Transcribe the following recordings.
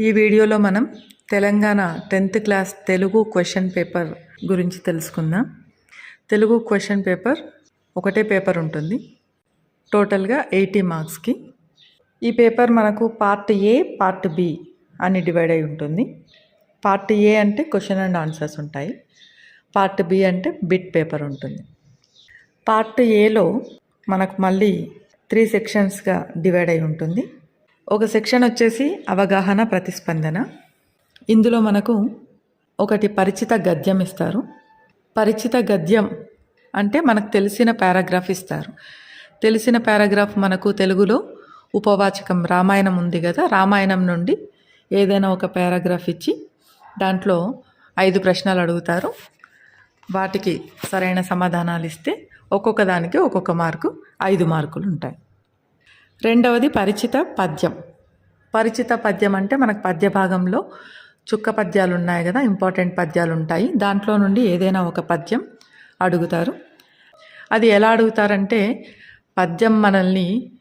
ఈ వీడియోలో మనం Telangana tenth class Telugu question paper గురించి తెలుసుకుందాం. తెలుగు క్వశ్చన్ పేపర్ ఒకటే పేపర్ ఉంటుంది. టోటల్గా ఎయిటీ మార్క్స్కి. ఈ పేపర్ మనకు పార్ట్ ఏ పార్ట్ బి అని డివైడ్ అయి ఉంటుంది. పార్ట్ ఏ అంటే క్వశ్చన్ అండ్ ఆన్సర్స్ ఉంటాయి. పార్ట్ బి అంటే బిట్ పేపర్ ఉంటుంది. పార్ట్ ఏలో మనకు మళ్ళీ త్రీ సెక్షన్స్గా డివైడ్ అయి ఉంటుంది. ఒక సెక్షన్ వచ్చేసి అవగాహన ప్రతిస్పందన. ఇందులో మనకు ఒకటి పరిచిత గద్యం ఇస్తారు. పరిచిత గద్యం అంటే మనకు తెలిసిన పారాగ్రాఫ్ ఇస్తారు. తెలిసిన పారాగ్రాఫ్ మనకు తెలుగులో ఉపవాచకం రామాయణం ఉంది కదా రామాయణం నుండి ఏదైనా ఒక పారాగ్రాఫ్ ఇచ్చి దాంట్లో ఐదు ప్రశ్నలు అడుగుతారు. వాటికి సరైన సమాధానాలు ఇస్తే ఒక్కొక్క దానికి ఒక్కొక్క మార్కు ఐదు మార్కులు ఉంటాయి. రెండవది పరిచిత పద్యం. పరిచిత పద్యం అంటే మనకు పద్య భాగంలో చుక్క పద్యాలు ఉన్నాయి కదా ఇంపార్టెంట్ పద్యాలు ఉంటాయి దాంట్లో నుండి ఏదైనా ఒక పద్యం అడుగుతారు. అది ఎలా అడుగుతారంటే పద్యం మనల్ని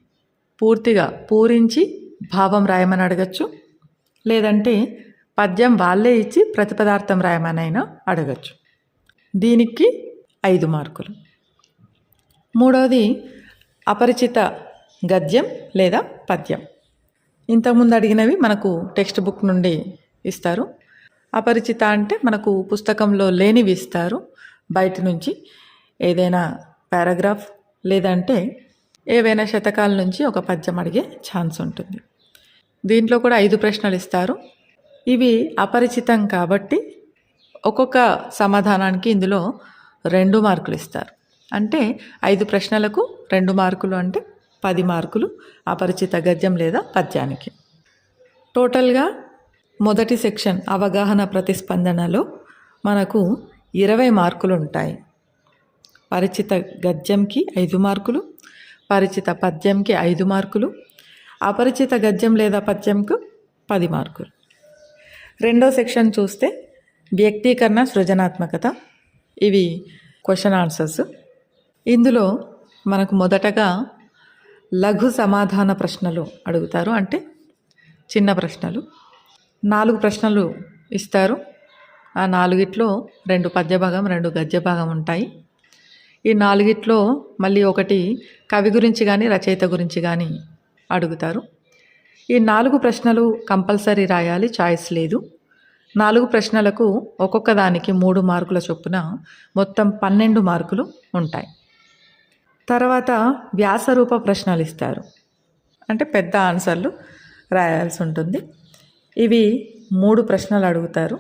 పూర్తిగా పూరించి భావం రాయమని అడగచ్చు లేదంటే పద్యం వాళ్ళే ఇచ్చి ప్రతిపదార్థం రాయమనైనా అడగచ్చు. దీనికి ఐదు మార్కులు. మూడవది అపరిచిత గద్యం లేదా పద్యం? ఇంతకుముందు అడిగినవి మనకు టెక్స్ట్ బుక్ నుండి ఇస్తారు. అపరిచిత అంటే మనకు పుస్తకంలో లేనివి ఇస్తారు. బయట నుంచి ఏదైనా పారాగ్రాఫ్ లేదంటే ఏవైనా శతకాల నుంచి ఒక పద్యం అడిగే ఛాన్స్ ఉంటుంది. దీంట్లో కూడా ఐదు ప్రశ్నలు ఇస్తారు. ఇవి అపరిచితం కాబట్టి ఒక్కొక్క సమాధానానికి ఇందులో రెండు మార్కులు ఇస్తారు. అంటే ఐదు ప్రశ్నలకు రెండు మార్కులు అంటే పది మార్కులు అపరిచిత గద్యం లేదా పద్యానికి. టోటల్గా మొదటి సెక్షన్ అవగాహన ప్రతిస్పందనలో మనకు ఇరవై మార్కులు ఉంటాయి పరిచిత గద్యంకి ఐదు మార్కులు పరిచిత పద్యంకి ఐదు మార్కులు అపరిచిత గద్యం లేదా పద్యంకు పది మార్కులు. రెండో సెక్షన్ చూస్తే వ్యక్తీకరణ సృజనాత్మకత. ఇవి క్వశ్చన్ ఆన్సర్స్. ఇందులో మనకు మొదటగా లఘు సమాధాన ప్రశ్నలు అడుగుతారు. అంటే చిన్న ప్రశ్నలు. నాలుగు ప్రశ్నలు ఇస్తారు. ఆ నాలుగిట్లో రెండు పద్యభాగం రెండు గద్యభాగం ఉంటాయి. ఈ నాలుగిట్లో మళ్ళీ ఒకటి కవి గురించి కానీ రచయిత గురించి కానీ అడుగుతారు. ఈ నాలుగు ప్రశ్నలు కంపల్సరీ రాయాలి. చాయిస్ లేదు. నాలుగు ప్రశ్నలకు ఒక్కొక్క దానికి మూడు మార్కుల చొప్పున మొత్తం పన్నెండు మార్కులు ఉంటాయి. తర్వాత వ్యాసరూప ప్రశ్నలు ఇస్తారు. అంటే పెద్ద ఆన్సర్లు రాయాల్సి ఉంటుంది. ఇవి మూడు ప్రశ్నలు అడుగుతారు.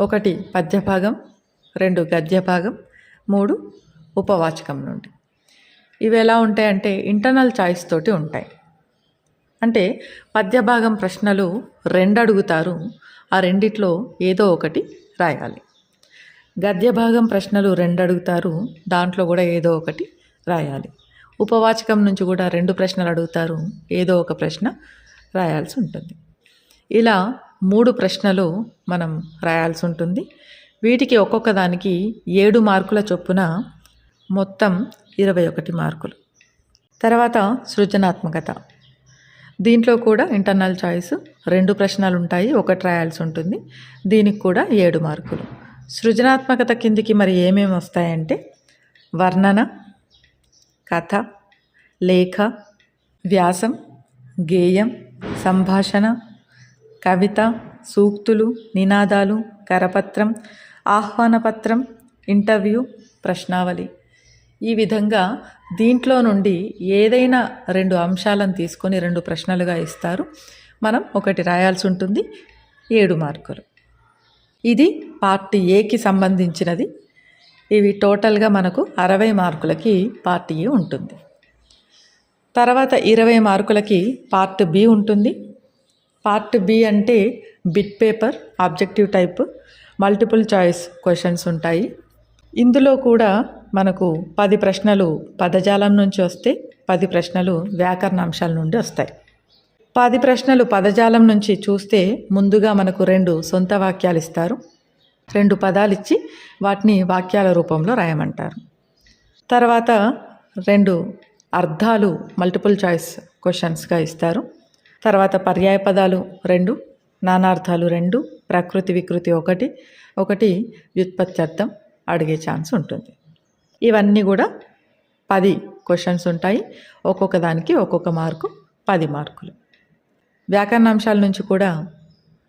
ఒకటి పద్యభాగం రెండు గద్యభాగం మూడు ఉపవాచకం నుండి. ఇవి ఎలా ఉంటాయంటే ఇంటర్నల్ చాయిస్ తోటి ఉంటాయి. అంటే పద్యభాగం ప్రశ్నలు రెండు అడుగుతారు. ఆ రెండిట్లో ఏదో ఒకటి రాయాలి. గద్యభాగం ప్రశ్నలు రెండు అడుగుతారు. దాంట్లో కూడా ఏదో ఒకటి రాయాలి. ఉపవాచకం నుంచి కూడా రెండు ప్రశ్నలు అడుగుతారు. ఏదో ఒక ప్రశ్న రాయాల్సి ఉంటుంది. ఇలా మూడు ప్రశ్నలు మనం రాయాల్సి ఉంటుంది. వీటికి ఒక్కొక్క దానికి ఏడు మార్కుల చొప్పున మొత్తం ఇరవై ఒకటి మార్కులు. తర్వాత సృజనాత్మకత. దీంట్లో కూడా ఇంటర్నల్ చాయిస్ రెండు ప్రశ్నలు ఉంటాయి. ఒకటి రాయాల్సి ఉంటుంది. దీనికి కూడా ఏడు మార్కులు. సృజనాత్మకత కిందికి మరి ఏమేమి వస్తాయంటే వర్ణన కథ లేఖ వ్యాసం గేయం సంభాషణ కవిత సూక్తులు నినాదాలు కరపత్రం ఆహ్వానపత్రం ఇంటర్వ్యూ ప్రశ్నావళి. ఈ విధంగా దీంట్లో నుండి ఏదైనా రెండు అంశాలను తీసుకొని రెండు ప్రశ్నలుగా ఇస్తారు. మనం ఒకటి రాయాల్సి ఉంటుంది ఏడు మార్కులు. ఇది పార్ట్ ఏకి సంబంధించినది. ఇవి టోటల్గా మనకు అరవై మార్కులకి పార్ట్ ఏ ఉంటుంది. తర్వాత ఇరవై మార్కులకి పార్ట్ బి ఉంటుంది. పార్ట్ బి అంటే bit paper objective type multiple choice questions ఉంటాయి. ఇందులో కూడా మనకు పది ప్రశ్నలు పదజాలం నుంచి వస్తే పది ప్రశ్నలు వ్యాకరణ అంశాల నుండి వస్తాయి. పది ప్రశ్నలు పదజాలం నుంచి చూస్తే ముందుగా మనకు రెండు సొంత వాక్యాలు ఇస్తారు. రెండు పదాలు ఇచ్చి వాటిని వాక్యాల రూపంలో రాయమంటారు. తర్వాత రెండు అర్థాలు మల్టిపుల్ చాయిస్ క్వశ్చన్స్గా ఇస్తారు. తర్వాత పర్యాయ పదాలు రెండు నానార్థాలు రెండు ప్రకృతి వికృతి ఒకటి ఒకటి వ్యుత్పత్తి అర్థం అడిగే ఛాన్స్ ఉంటుంది. ఇవన్నీ కూడా పది క్వశ్చన్స్ ఉంటాయి. ఒక్కొక్క దానికి ఒక్కొక్క మార్కు పది మార్కులు. వ్యాకరణాంశాల నుంచి కూడా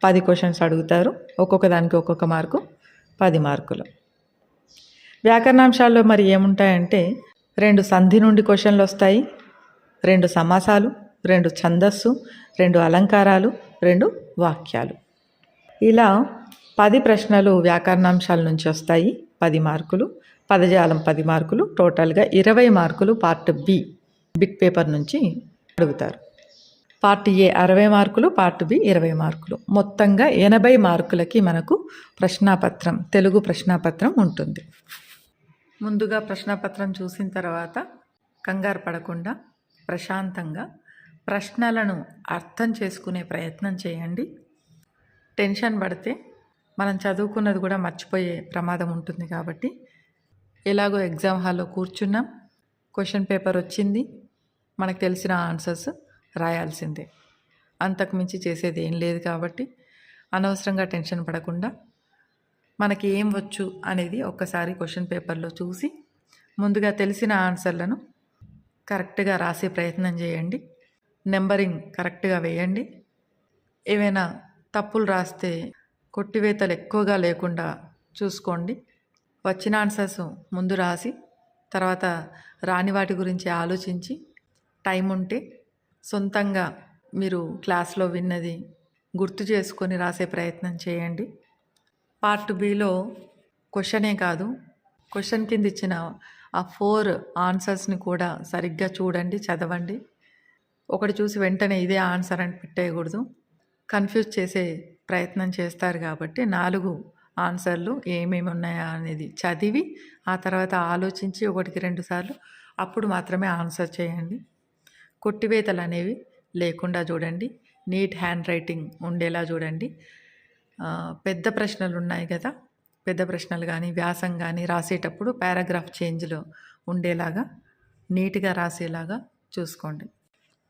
పది క్వశ్చన్స్ అడుగుతారు. ఒక్కొక్క దానికి ఒక్కొక్క మార్కు పది మార్కులు వ్యాకరణాంశాల్లో మరి ఏముంటాయంటే రెండు సంధి నుండి క్వశ్చన్లు వస్తాయి రెండు సమాసాలు రెండు ఛందస్సు రెండు అలంకారాలు రెండు వాక్యాలు. ఇలా పది ప్రశ్నలు వ్యాకరణాంశాల నుంచి వస్తాయి పది మార్కులు పదజాలం పది మార్కులు టోటల్గా ఇరవై మార్కులు పార్ట్ బి బిట్ పేపర్ నుంచి అడుగుతారు. పార్ట్ ఏ అరవై మార్కులు పార్ట్ బి ఇరవై మార్కులు. మొత్తంగా ఎనభై మార్కులకి మనకు ప్రశ్నాపత్రం తెలుగు ప్రశ్నాపత్రం ఉంటుంది. ముందుగా ప్రశ్నాపత్రం చూసిన తర్వాత కంగారు పడకుండా ప్రశాంతంగా ప్రశ్నలను అర్థం చేసుకునే ప్రయత్నం చేయండి. టెన్షన్ పడితే మనం చదువుకున్నది కూడా మర్చిపోయే ప్రమాదం ఉంటుంది కాబట్టి ఎలాగో ఎగ్జామ్ హాల్లో కూర్చున్నాం. క్వశ్చన్ పేపర్ వచ్చింది. మనకు తెలిసిన ఆన్సర్స్ రాయాల్సిందే. అంతకుమించి చేసేది ఏం లేదు కాబట్టి అనవసరంగా టెన్షన్ పడకుండా మనకి ఏం వచ్చు అనేది ఒక్కసారి క్వశ్చన్ పేపర్లో చూసి ముందుగా తెలిసిన ఆన్సర్లను కరెక్ట్గా రాసే ప్రయత్నం చేయండి. నెంబరింగ్ కరెక్ట్గా వేయండి. ఏవైనా తప్పులు రాస్తే కొట్టివేతలు ఎక్కువగా లేకుండా చూసుకోండి. వచ్చిన ఆన్సర్స్ ముందు రాసి తర్వాత రాని వాటి గురించి ఆలోచించి టైం ఉంటే సొంతంగా మీరు క్లాస్లో విన్నది గుర్తు చేసుకొని రాసే ప్రయత్నం చేయండి. పార్ట్ బిలో క్వశ్చనే కాదు క్వశ్చన్ కింద ఇచ్చిన ఆ ఫోర్ ఆన్సర్స్ని కూడా సరిగ్గా చూడండి చదవండి. ఒకటి చూసి వెంటనే ఇదే ఆన్సర్ అని పెట్టేయకూడదు. కన్ఫ్యూజ్ చేసే ప్రయత్నం చేస్తారు కాబట్టి నాలుగు ఆన్సర్లు ఏమేమి ఉన్నాయా అనేది చదివి ఆ తర్వాత ఆలోచించి ఒకటికి రెండు సార్లు అప్పుడు మాత్రమే ఆన్సర్ చేయండి. కొట్టివేతలు అనేవి లేకుండా చూడండి. నీట్ హ్యాండ్ రైటింగ్ ఉండేలా చూడండి. పెద్ద ప్రశ్నలు ఉన్నాయి కదా. పెద్ద ప్రశ్నలు కానీ వ్యాసం కానీ రాసేటప్పుడు పారాగ్రాఫ్ చేంజ్లో ఉండేలాగా నీట్గా రాసేలాగా చూసుకోండి.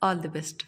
All the best.